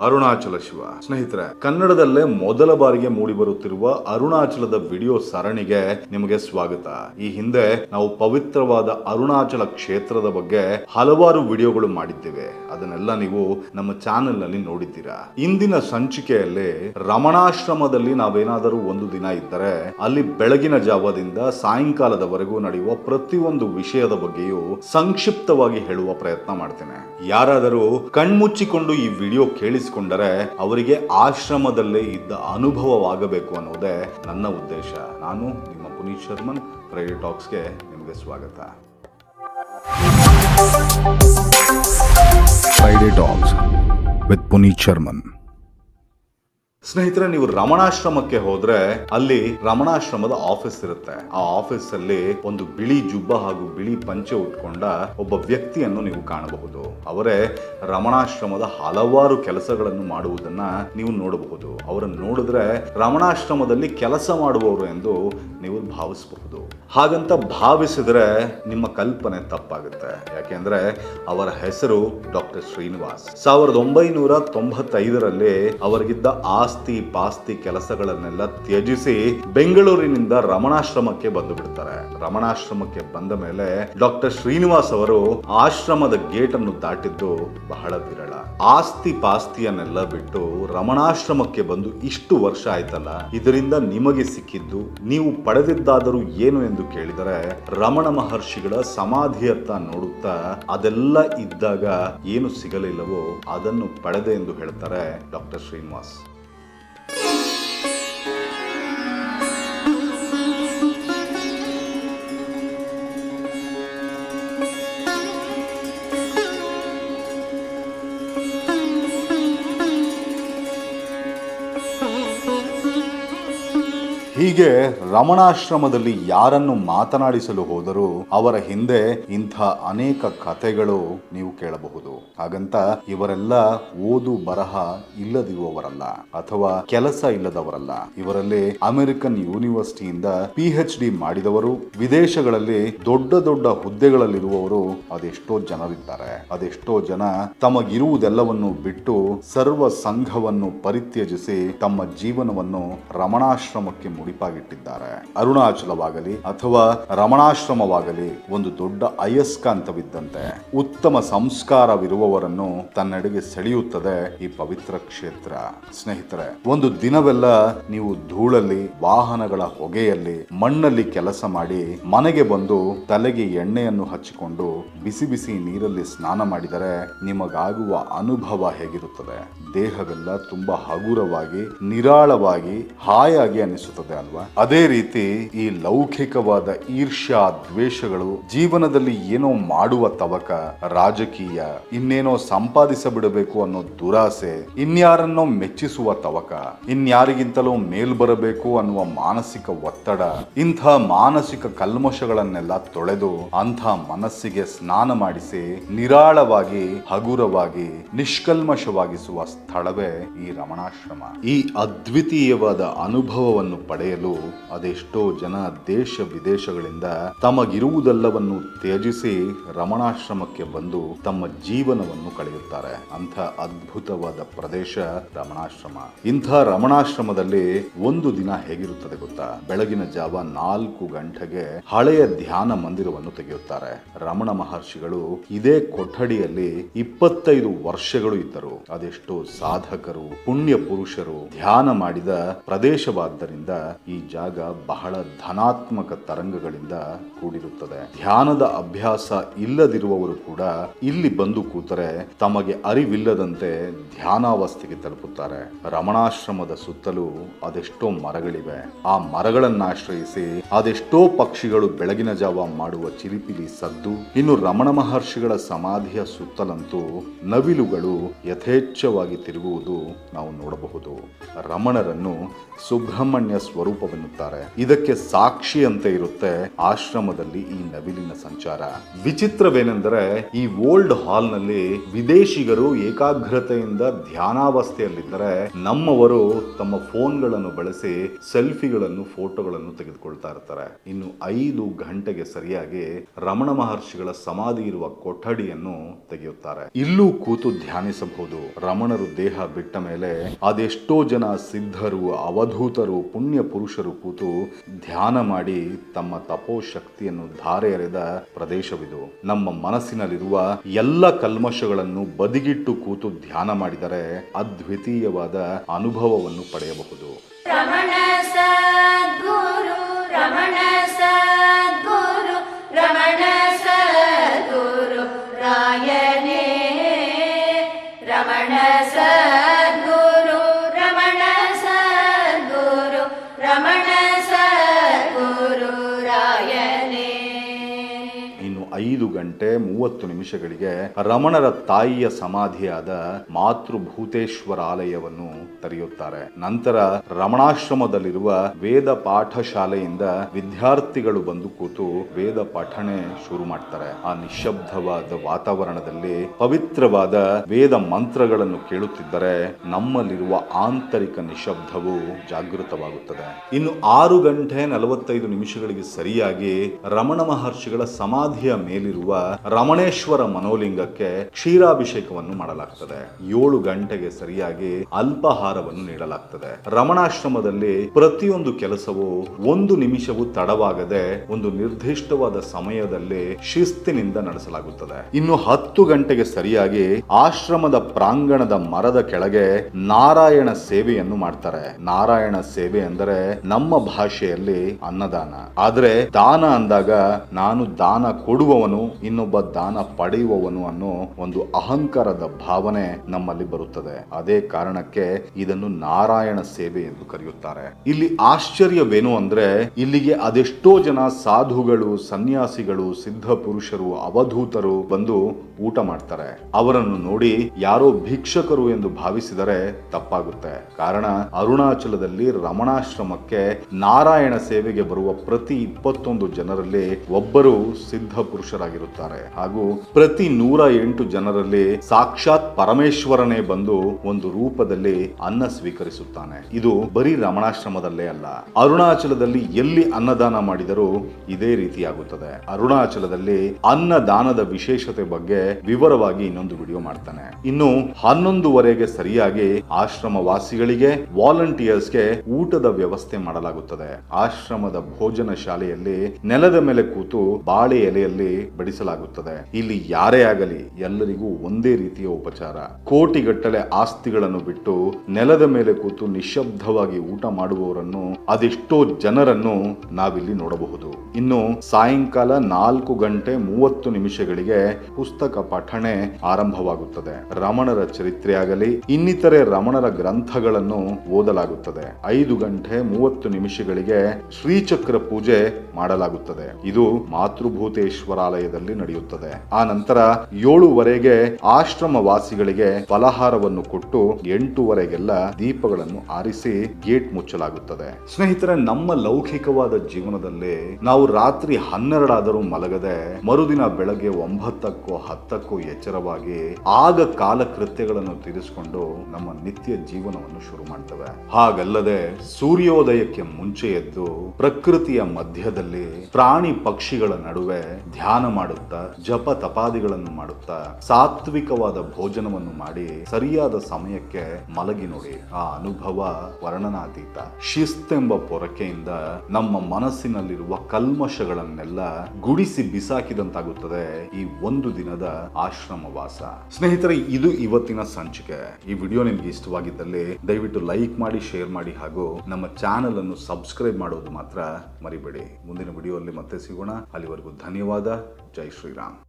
ಅರುಣಾಚಲ ಶಿವ. ಸ್ನೇಹಿತರೆ, ಕನ್ನಡದಲ್ಲೇ ಮೊದಲ ಬಾರಿಗೆ ಮೂಡಿ ಬರುತ್ತಿರುವ ಅರುಣಾಚಲದ ವಿಡಿಯೋ ಸರಣಿಗೆ ನಿಮಗೆ ಸ್ವಾಗತ. ಈ ಹಿಂದೆ ನಾವು ಪವಿತ್ರವಾದ ಅರುಣಾಚಲ ಕ್ಷೇತ್ರದ ಬಗ್ಗೆ ಹಲವಾರು ವಿಡಿಯೋಗಳು ಮಾಡಿದ್ದೇವೆ. ಅದನ್ನೆಲ್ಲ ನೀವು ನಮ್ಮ ಚಾನೆಲ್ನಲ್ಲಿ ನೋಡಿದ್ದೀರಾ. ಇಂದಿನ ಸಂಚಿಕೆಯಲ್ಲಿ ರಮಣಾಶ್ರಮದಲ್ಲಿ ನಾವೇನಾದರೂ ಒಂದು ದಿನ ಇದ್ದರೆ, ಅಲ್ಲಿ ಬೆಳಗಿನ ಜಾವದಿಂದ ಸಾಯಂಕಾಲದವರೆಗೂ ನಡೆಯುವ ಪ್ರತಿಯೊಂದು ವಿಷಯದ ಬಗ್ಗೆಯೂ ಸಂಕ್ಷಿಪ್ತವಾಗಿ ಹೇಳುವ ಪ್ರಯತ್ನ ಮಾಡ್ತೇನೆ. ಯಾರಾದರೂ ಕಣ್ಮುಚ್ಚಿಕೊಂಡು ಈ ವಿಡಿಯೋ ಕೇಳಿಸಿಕೊಂಡರೆ ಅವರಿಗೆ ಆಶ್ರಮದಲ್ಲೇ ಇದ್ದ ಅನುಭವವಾಗಬೇಕು ಅನ್ನೋದೇ ನನ್ನ ಉದ್ದೇಶ. ನಾನು ನಿಮ್ಮ ಪುನೀತ್ ಶರ್ಮನ್ ಫ್ರೈಡೆ ಟಾಕ್ಸ್ಗೆ ನಿಮಗೆ ಸ್ವಾಗತ. Friday talks with Puneeth Sharman. ಸ್ನೇಹಿತರೆ, ನೀವು ರಮಣಾಶ್ರಮಕ್ಕೆ ಹೋದ್ರೆ ಅಲ್ಲಿ ರಮಣಾಶ್ರಮದ ಆಫೀಸ್ ಇರುತ್ತೆ. ಆ ಆಫೀಸ್ ಅಲ್ಲಿ ಒಂದು ಬಿಳಿ ಜುಬ್ಬ ಹಾಗೂ ಬಿಳಿ ಪಂಚೆ ಉಟ್ಕೊಂಡ ಒಬ್ಬ ವ್ಯಕ್ತಿಯನ್ನು ನೀವು ಕಾಣಬಹುದು. ಅವರೇ ರಮಣಾಶ್ರಮದ ಹಲವಾರು ಕೆಲಸಗಳನ್ನು ಮಾಡುವುದನ್ನ ನೀವು ನೋಡಬಹುದು. ಅವರನ್ನು ನೋಡಿದ್ರೆ ರಮಣಾಶ್ರಮದಲ್ಲಿ ಕೆಲಸ ಮಾಡುವವರು ಎಂದು ನೀವು ಭಾವಿಸಬಹುದು. ಹಾಗಂತ ಭಾವಿಸಿದ್ರೆ ನಿಮ್ಮ ಕಲ್ಪನೆ ತಪ್ಪಾಗುತ್ತೆ. ಯಾಕೆಂದ್ರೆ ಅವರ ಹೆಸರು ಡಾಕ್ಟರ್ ಶ್ರೀನಿವಾಸ್. ಸಾವಿರದ ಒಂಬೈನೂರ ತೊಂಬತ್ತೈದರಲ್ಲಿ ಅವರಿಗಿದ್ದ ಆಸ್ತಿ ಪಾಸ್ತಿ ಕೆಲಸಗಳನ್ನೆಲ್ಲ ತ್ಯಜಿಸಿ ಬೆಂಗಳೂರಿನಿಂದ ರಮಣಾಶ್ರಮಕ್ಕೆ ಬಂದು ಬಿಡ್ತಾರೆ ರಮಣಾಶ್ರಮಕ್ಕೆ ಬಂದ ಮೇಲೆ ಡಾಕ್ಟರ್ ಶ್ರೀನಿವಾಸ್ ಅವರು ಆಶ್ರಮದ ಗೇಟ್ ಅನ್ನು ದಾಟಿದ್ದು ಬಹಳ ವಿರಳ. ಆಸ್ತಿ ಪಾಸ್ತಿಯನ್ನೆಲ್ಲ ಬಿಟ್ಟು ರಮಣಾಶ್ರಮಕ್ಕೆ ಬಂದು ಇಷ್ಟು ವರ್ಷ ಆಯ್ತಲ್ಲ, ಇದರಿಂದ ನಿಮಗೆ ಸಿಕ್ಕಿದ್ದು, ನೀವು ಪಡೆದಿದ್ದಾದರೂ ಏನು ಎಂದು ಕೇಳಿದರೆ ರಮಣ ಮಹರ್ಷಿಗಳ ಸಮಾಧಿಯತ್ತ ನೋಡುತ್ತಾ ಅದೆಲ್ಲ ಇದ್ದಾಗ ಏನು ಸಿಗಲಿಲ್ಲವೋ ಅದನ್ನು ಪಡೆದೆ ಎಂದು ಹೇಳ್ತಾರೆ ಡಾಕ್ಟರ್ ಶ್ರೀನಿವಾಸ್. ಹೀಗೆ ರಮಣಾಶ್ರಮದಲ್ಲಿ ಯಾರನ್ನು ಮಾತನಾಡಿಸಲು ಹೋದರೂ ಅವರ ಹಿಂದೆ ಇಂಥ ಅನೇಕ ಕಥೆಗಳು ನೀವು ಕೇಳಬಹುದು. ಹಾಗಂತ ಇವರೆಲ್ಲ ಓದು ಬರಹ ಇಲ್ಲದಿರುವವರಲ್ಲ, ಅಥವಾ ಕೆಲಸ ಇಲ್ಲದವರಲ್ಲ. ಇವರಲ್ಲಿ ಅಮೆರಿಕನ್ ಯೂನಿವರ್ಸಿಟಿಯಿಂದ ಪಿ ಎಚ್ ಡಿ ಮಾಡಿದವರು, ವಿದೇಶಗಳಲ್ಲಿ ದೊಡ್ಡ ದೊಡ್ಡ ಹುದ್ದೆಗಳಲ್ಲಿರುವವರು ಅದೆಷ್ಟೋ ಜನರಿದ್ದಾರೆ. ಅದೆಷ್ಟೋ ಜನ ತಮಗಿರುವುದೆಲ್ಲವನ್ನು ಬಿಟ್ಟು ಸರ್ವ ಸಂಘವನ್ನು ಪರಿತ್ಯಜಿಸಿ ತಮ್ಮ ಜೀವನವನ್ನು ರಮಣಾಶ್ರಮಕ್ಕೆ ಮುಡಿಪಾಗಿಟ್ಟಿದ್ದಾರೆ. ಅರುಣಾಚಲವಾಗಲಿ ಅಥವಾ ರಮಣಾಶ್ರಮವಾಗಲಿ ಒಂದು ದೊಡ್ಡ ಅಯಸ್ಕಾಂತವಿದ್ದಂತೆ ಉತ್ತಮ ಸಂಸ್ಕಾರವಿರುವವರನ್ನು ತನ್ನೆಡೆಗೆ ಸೆಳೆಯುತ್ತದೆ ಈ ಪವಿತ್ರ ಕ್ಷೇತ್ರ. ಸ್ನೇಹಿತರೆ, ಒಂದು ದಿನವೆಲ್ಲ ನೀವು ಧೂಳಲ್ಲಿ, ವಾಹನಗಳ ಹೊಗೆಯಲ್ಲಿ, ಮಣ್ಣಲ್ಲಿ ಕೆಲಸ ಮಾಡಿ ಮನೆಗೆ ಬಂದು ತಲೆಗೆ ಎಣ್ಣೆಯನ್ನು ಹಚ್ಚಿಕೊಂಡು ಬಿಸಿ ಬಿಸಿ ನೀರಲ್ಲಿ ಸ್ನಾನ ಮಾಡಿದರೆ ನಿಮಗಾಗುವ ಅನುಭವ ಹೇಗಿರುತ್ತದೆ? ದೇಹವೆಲ್ಲ ತುಂಬಾ ಹಗುರವಾಗಿ, ನಿರಾಳವಾಗಿ, ಹಾಯಾಗಿ ಅನಿಸುತ್ತದೆ ಅಲ್ವಾ? ಅದೇ ರೀತಿ ಈ ಲೌಕಿಕವಾದ ಈರ್ಷ್ಯಾ ದ್ವೇಷಗಳು ಜೀವನದಲ್ಲಿ ಏನೋ ಮಾಡುವ ತವಕ, ರಾಜಕೀಯ, ಇನ್ನೇನೋ ಸಂಪಾದಿಸಬಿಡಬೇಕು ಅನ್ನೋ ದುರಾಸೆ, ಇನ್ಯಾರನ್ನೋ ಮೆಚ್ಚಿಸುವ ತವಕ, ಇನ್ಯಾರಿಗಿಂತಲೂ ಮೇಲ್ ಬರಬೇಕು ಅನ್ನುವ ಮಾನಸಿಕ ಒತ್ತಡ, ಇಂಥ ಮಾನಸಿಕ ಕಲ್ಮಶಗಳನ್ನೆಲ್ಲ ತೊಳೆದು ಅಂಥ ಮನಸ್ಸಿಗೆ ಸ್ನಾನ ಮಾಡಿಸಿ ನಿರಾಳವಾಗಿ, ಹಗುರವಾಗಿ, ನಿಷ್ಕಲ್ಮಶವಾಗಿಸುವ ಸ್ಥಳವೇ ಈ ರಮಣಾಶ್ರಮ. ಈ ಅದ್ವಿತೀಯವಾದ ಅನುಭವವನ್ನು ಪಡೆಯಲು ಅದೆಷ್ಟೋ ಜನ ದೇಶ ವಿದೇಶಗಳಿಂದ ತಮಗಿರುವುದೆಲ್ಲವನ್ನು ತ್ಯಜಿಸಿ ರಮಣಾಶ್ರಮಕ್ಕೆ ಬಂದು ತಮ್ಮ ಜೀವನವನ್ನು ಕಳೆಯುತ್ತಾರೆ. ಅಂಥ ಅದ್ಭುತವಾದ ಪ್ರದೇಶ ರಮಣಾಶ್ರಮ. ಇಂಥ ರಮಣಾಶ್ರಮದಲ್ಲಿ ಒಂದು ದಿನ ಹೇಗಿರುತ್ತದೆ ಗೊತ್ತಾ? ಬೆಳಗಿನ ಜಾವ ನಾಲ್ಕು ಗಂಟೆಗೆ ಹಳೆಯ ಧ್ಯಾನ ಮಂದಿರವನ್ನು ತೆಗೆಯುತ್ತಾರೆ. ರಮಣ ಮಹರ್ಷಿಗಳು ಇದೇ ಕೊಠಡಿಯಲ್ಲಿ ಇಪ್ಪತ್ತೈದು ವರ್ಷಗಳು ಇದ್ದರು. ಅದೆಷ್ಟೋ ಸಾಧಕರು ಪುಣ್ಯ ಪುರುಷರು ಧ್ಯಾನ ಮಾಡಿದ ಪ್ರದೇಶವಾದ್ದರಿಂದ ಈ ಜಾಗ ಬಹಳ ಧನಾತ್ಮಕ ತರಂಗಗಳಿಂದ ಕೂಡಿರುತ್ತದೆ. ಧ್ಯಾನದ ಅಭ್ಯಾಸ ಇಲ್ಲದಿರುವವರು ಕೂಡ ಇಲ್ಲಿ ಬಂದು ಕೂತರೆ ತಮಗೆ ಅರಿವಿಲ್ಲದಂತೆ ಧ್ಯಾನಾವಸ್ಥೆಗೆ ತಲುಪುತ್ತಾರೆ. ರಮಣಾಶ್ರಮದ ಸುತ್ತಲೂ ಅದೆಷ್ಟೋ ಮರಗಳಿವೆ. ಆ ಮರಗಳನ್ನಾಶ್ರಯಿಸಿ ಅದೆಷ್ಟೋ ಪಕ್ಷಿಗಳು ಬೆಳಗಿನ ಜಾವ ಮಾಡುವ ಚಿಲಿಪಿಲಿ ಸದ್ದು, ಇನ್ನು ರಮಣ ಮಹರ್ಷಿಗಳ ಸಮಾಧಿಯ ಸುತ್ತಲಂತೂ ನವಿಲುಗಳು ಯಥೇಚ್ಛವಾಗಿ ತಿರುಗುವುದು ನಾವು ನೋಡಬಹುದು. ರಮಣರನ್ನು ಸುಬ್ರಹ್ಮಣ್ಯ ಸ್ವರೂಪ ಸ್ವರೂಪವೆನ್ನುತ್ತಾರೆ. ಇದಕ್ಕೆ ಸಾಕ್ಷಿಯಂತೆ ಇರುತ್ತೆ ಆಶ್ರಮದಲ್ಲಿ ಈ ನವಿಲಿನ ಸಂಚಾರ. ವಿಚಿತ್ರವೇನೆಂದರೆ ಈ ಓಲ್ಡ್ ಹಾಲ್ನಲ್ಲಿ ವಿದೇಶಿಗರು ಏಕಾಗ್ರತೆಯಿಂದ ಧ್ಯಾನಾವಸ್ಥೆಯಲ್ಲಿದ್ದರೆ ನಮ್ಮವರು ತಮ್ಮ ಫೋನ್ಗಳನ್ನು ಬಳಸಿ ಸೆಲ್ಫಿಗಳನ್ನು, ಫೋಟೋಗಳನ್ನು ತೆಗೆದುಕೊಳ್ತಾ ಇರ್ತಾರೆ. ಇನ್ನು ಐದು ಗಂಟೆಗೆ ಸರಿಯಾಗಿ ರಮಣ ಮಹರ್ಷಿಗಳ ಸಮಾಧಿ ಇರುವ ಕೊಠಡಿಯನ್ನು ತೆಗೆಯುತ್ತಾರೆ. ಇಲ್ಲೂ ಕೂತು ಧ್ಯಾನಿಸಬಹುದು. ರಮಣರು ದೇಹ ಬಿಟ್ಟ ಮೇಲೆ ಅದೆಷ್ಟೋ ಜನ ಸಿದ್ಧರು, ಅವಧೂತರು ಪುಣ್ಯ ಪುರುಷರು ಕೂತು ಧ್ಯಾನ ಮಾಡಿ ತಮ್ಮ ತಪೋಶಕ್ತಿಯನ್ನು ಧಾರೆ ಎರೆದ ಪ್ರದೇಶವಿದು. ನಮ್ಮ ಮನಸ್ಸಿನಲ್ಲಿರುವ ಎಲ್ಲ ಕಲ್ಮಶಗಳನ್ನು ಬದಿಗಿಟ್ಟು ಕೂತು ಧ್ಯಾನ ಮಾಡಿದರೆ ಅದ್ವಿತೀಯವಾದ ಅನುಭವವನ್ನು ಪಡೆಯಬಹುದು. ರಮಣ ಸದ್ಗುರು ಗಂಟೆ ಮೂವತ್ತು ನಿಮಿಷಗಳಿಗೆ ರಮಣರ ತಾಯಿಯ ಸಮಾಧಿಯಾದ ಮಾತೃಭೂತೇಶ್ವರ ಆಲಯವನ್ನು ತೆರೆಯುತ್ತಾರೆ. ನಂತರ ರಮಣಾಶ್ರಮದಲ್ಲಿರುವ ವೇದ ಪಾಠಶಾಲೆಯಿಂದ ವಿದ್ಯಾರ್ಥಿಗಳು ಬಂದು ಕೂತು ವೇದ ಪಠಣೆ ಶುರು ಮಾಡ್ತಾರೆ. ಆ ನಿಶಬ್ದವಾದ ವಾತಾವರಣದಲ್ಲಿ ಪವಿತ್ರವಾದ ವೇದ ಮಂತ್ರಗಳನ್ನು ಕೇಳುತ್ತಿದ್ದರೆ ನಮ್ಮಲ್ಲಿರುವ ಆಂತರಿಕ ನಿಶಬ್ದವು ಜಾಗೃತವಾಗುತ್ತದೆ. ಇನ್ನು ಆರು ಗಂಟೆ ನಲವತ್ತೈದು ನಿಮಿಷಗಳಿಗೆ ಸರಿಯಾಗಿ ರಮಣ ಮಹರ್ಷಿಗಳ ಸಮಾಧಿಯ ಮೇಲಿರುವ ರಮಣೇಶ್ವರ ಮನೋಲಿಂಗಕ್ಕೆ ಕ್ಷೀರಾಭಿಷೇಕವನ್ನು ಮಾಡಲಾಗ್ತದೆ. ಏಳು ಗಂಟೆಗೆ ಸರಿಯಾಗಿ ಅಲ್ಪಾಹಾರವನ್ನು ನೀಡಲಾಗ್ತದೆ. ರಮಣಾಶ್ರಮದಲ್ಲಿ ಪ್ರತಿಯೊಂದು ಕೆಲಸವು ಒಂದು ನಿಮಿಷವೂ ತಡವಾಗದೆ ಒಂದು ನಿರ್ದಿಷ್ಟವಾದ ಸಮಯದಲ್ಲಿ ಶಿಸ್ತಿನಿಂದ ನಡೆಸಲಾಗುತ್ತದೆ. ಇನ್ನು ಹತ್ತು ಗಂಟೆಗೆ ಸರಿಯಾಗಿ ಆಶ್ರಮದ ಪ್ರಾಂಗಣದ ಮರದ ಕೆಳಗೆ ನಾರಾಯಣ ಸೇವೆಯನ್ನು ಮಾಡ್ತಾರೆ. ನಾರಾಯಣ ಸೇವೆ ಅಂದರೆ ನಮ್ಮ ಭಾಷೆಯಲ್ಲಿ ಅನ್ನದಾನ. ಆದ್ರೆ ದಾನ ಅಂದಾಗ ನಾನು ದಾನ ಕೊಡುವವನು ಇನ್ನೊಬ್ಬ ದಾನ ಪಡೆಯುವವನು ಅನ್ನೋ ಒಂದು ಅಹಂಕಾರದ ಭಾವನೆ ನಮ್ಮಲ್ಲಿ ಬರುತ್ತದೆ. ಅದೇ ಕಾರಣಕ್ಕೆ ಇದನ್ನು ನಾರಾಯಣ ಸೇವೆ ಎಂದು ಕರೆಯುತ್ತಾರೆ. ಇಲ್ಲಿ ಆಶ್ಚರ್ಯವೇನು ಅಂದ್ರೆ, ಇಲ್ಲಿಗೆ ಅದೆಷ್ಟೋ ಜನ ಸಾಧುಗಳು, ಸನ್ಯಾಸಿಗಳು, ಸಿದ್ಧ ಪುರುಷರು, ಅವಧೂತರು ಬಂದು ಊಟ ಮಾಡ್ತಾರೆ. ಅವರನ್ನು ನೋಡಿ ಯಾರೋ ಭಿಕ್ಷಕರು ಎಂದು ಭಾವಿಸಿದರೆ ತಪ್ಪಾಗುತ್ತೆ. ಕಾರಣ, ಅರುಣಾಚಲದಲ್ಲಿ ರಮಣಾಶ್ರಮಕ್ಕೆ ನಾರಾಯಣ ಸೇವೆಗೆ ಬರುವ ಪ್ರತಿ ಇಪ್ಪತ್ತೊಂದು ಜನರಲ್ಲಿ ಒಬ್ಬರು ಸಿದ್ಧ ಪುರುಷರಾಗಿರುತ್ತಾರೆ. ಹಾಗೂ ಪ್ರತಿ ನೂರ ಎಂಟು ಜನರಲ್ಲಿ ಸಾಕ್ಷಾತ್ ಪರಮೇಶ್ವರನೇ ಬಂದು ಒಂದು ರೂಪದಲ್ಲಿ ಅನ್ನ ಸ್ವೀಕರಿಸುತ್ತಾನೆ. ಇದು ಬರೀ ರಮಣಾಶ್ರಮದಲ್ಲೇ ಅಲ್ಲ, ಅರುಣಾಚಲದಲ್ಲಿ ಎಲ್ಲಿ ಅನ್ನದಾನ ಮಾಡಿದರೂ ಇದೇ ರೀತಿಯಾಗುತ್ತದೆ. ಅರುಣಾಚಲದಲ್ಲಿ ಅನ್ನದಾನದ ವಿಶೇಷತೆ ಬಗ್ಗೆ ವಿವರವಾಗಿ ಇನ್ನೊಂದು ವಿಡಿಯೋ ಮಾಡ್ತಾನೆ. ಇನ್ನು ಹನ್ನೊಂದುವರೆಗೆ ಸರಿಯಾಗಿ ಆಶ್ರಮ ವಾಸಿಗಳಿಗೆ ವಾಲಂಟಿಯರ್ಸ್ಗೆ ಊಟದ ವ್ಯವಸ್ಥೆ ಮಾಡಲಾಗುತ್ತದೆ. ಆಶ್ರಮದ ಭೋಜನ ಶಾಲೆಯಲ್ಲಿ ನೆಲದ ಮೇಲೆ ಕೂತು ಬಾಳೆ ಎಲೆಯಲ್ಲಿ ಬಡಿಸಲಾಗುತ್ತದೆ. ಇಲ್ಲಿ ಯಾರೇ ಆಗಲಿ ಎಲ್ಲರಿಗೂ ಒಂದೇ ರೀತಿಯ ಉಪಚಾರ. ಕೋಟಿಗಟ್ಟಲೆ ಆಸ್ತಿಗಳನ್ನು ಬಿಟ್ಟು ನೆಲದ ಮೇಲೆ ಕೂತು ನಿಶಬ್ದವಾಗಿ ಊಟ ಮಾಡುವವರನ್ನು, ಅದೆಷ್ಟೋ ಜನರನ್ನು ನಾವಿಲ್ಲಿ ನೋಡಬಹುದು. ಇನ್ನು ಸಾಯಂಕಾಲ ನಾಲ್ಕು ಗಂಟೆ ಮೂವತ್ತು ನಿಮಿಷಗಳಿಗೆ ಪುಸ್ತಕ ಪಠಣೆ ಆರಂಭವಾಗುತ್ತದೆ. ರಮಣರ ಚರಿತ್ರೆಯಾಗಲಿ, ಇನ್ನಿತರೆ ರಮಣರ ಗ್ರಂಥಗಳನ್ನು ಓದಲಾಗುತ್ತದೆ. ಐದು ಗಂಟೆ ಮೂವತ್ತು ನಿಮಿಷಗಳಿಗೆ ಶ್ರೀಚಕ್ರ ಪೂಜೆ ಮಾಡಲಾಗುತ್ತದೆ. ಇದು ಮಾತೃಭೂತೇಶ್ವರಾಲಯದಲ್ಲಿ ನಡೆಯುತ್ತದೆ. ಆ ನಂತರ ಏಳುವರೆಗೆ ಆಶ್ರಮ ವಾಸಿಗಳಿಗೆ ಫಲಹಾರವನ್ನು ಕೊಟ್ಟು ಎಂಟೂವರೆಗೆಲ್ಲ ದೀಪಗಳನ್ನು ಆರಿಸಿ ಗೇಟ್ ಮುಚ್ಚಲಾಗುತ್ತದೆ. ಸ್ನೇಹಿತರೆ, ನಮ್ಮ ಲೌಕಿಕವಾದ ಜೀವನದಲ್ಲಿ ನಾವು ರಾತ್ರಿ ಹನ್ನೆರಡಾದರೂ ಮಲಗದೆ ಮರುದಿನ ಬೆಳಗ್ಗೆ ಒಂಬತ್ತಕ್ಕೂ ಹತ್ತಕ್ಕೂ ಎಚ್ಚರವಾಗಿ ಆಗ ಕಾಲಕೃತ್ಯಗಳನ್ನು ತೀರಿಸಿಕೊಂಡು ನಮ್ಮ ನಿತ್ಯ ಜೀವನವನ್ನು ಶುರು ಮಾಡ್ತವೆ. ಹಾಗಲ್ಲದೆ ಸೂರ್ಯೋದಯಕ್ಕೆ ಮುಂಚೆ ಎದ್ದು ಪ್ರಕೃತಿಯ ಮಧ್ಯದಲ್ಲಿ ಪ್ರಾಣಿ ಪಕ್ಷಿಗಳ ನಡುವೆ ಧ್ಯಾನ ಮಾಡುತ್ತಾ ಜಪ ತಪಾದಿಗಳನ್ನು ಮಾಡುತ್ತಾ ಸಾತ್ವಿಕವಾದ ಭೋಜನವನ್ನು ಮಾಡಿ ಸರಿಯಾದ ಸಮಯಕ್ಕೆ ಮಲಗಿ ನೋಡಿ. ಆ ಅನುಭವ ವರ್ಣನಾತೀತ. ಶಿಸ್ತೆಂಬ ಪೊರಕೆಯಿಂದ ನಮ್ಮ ಮನಸ್ಸಿನಲ್ಲಿರುವ ಕಲ್ಮಶಗಳನ್ನೆಲ್ಲ ಗುಡಿಸಿ ಬಿಸಾಕಿದಂತಾಗುತ್ತದೆ ಈ ಒಂದು ದಿನದ ಆಶ್ರಮ ವಾಸ ಸ್ನೇಹಿತರೆ, ಇದು ಇವತ್ತಿನ ಸಂಚಿಕೆ. ಈ ವಿಡಿಯೋ ನಿಮ್ಗೆ ಇಷ್ಟವಾಗಿದ್ದಲ್ಲಿ ದಯವಿಟ್ಟು ಲೈಕ್ ಮಾಡಿ, ಶೇರ್ ಮಾಡಿ ಹಾಗೂ ನಮ್ಮ ಚಾನೆಲ್ ಅನ್ನು ಸಬ್ಸ್ಕ್ರೈಬ್ ಮಾಡೋದು ಮಾತ್ರ ಮರಿಬೇಡಿ. ಮುಂದಿನ ವಿಡಿಯೋ ಅಲ್ಲಿ ಮತ್ತೆ ಸಿಗೋಣ. ಅಲ್ಲಿವರೆಗೂ ಧನ್ಯವಾದ. જય શ્રી રામ.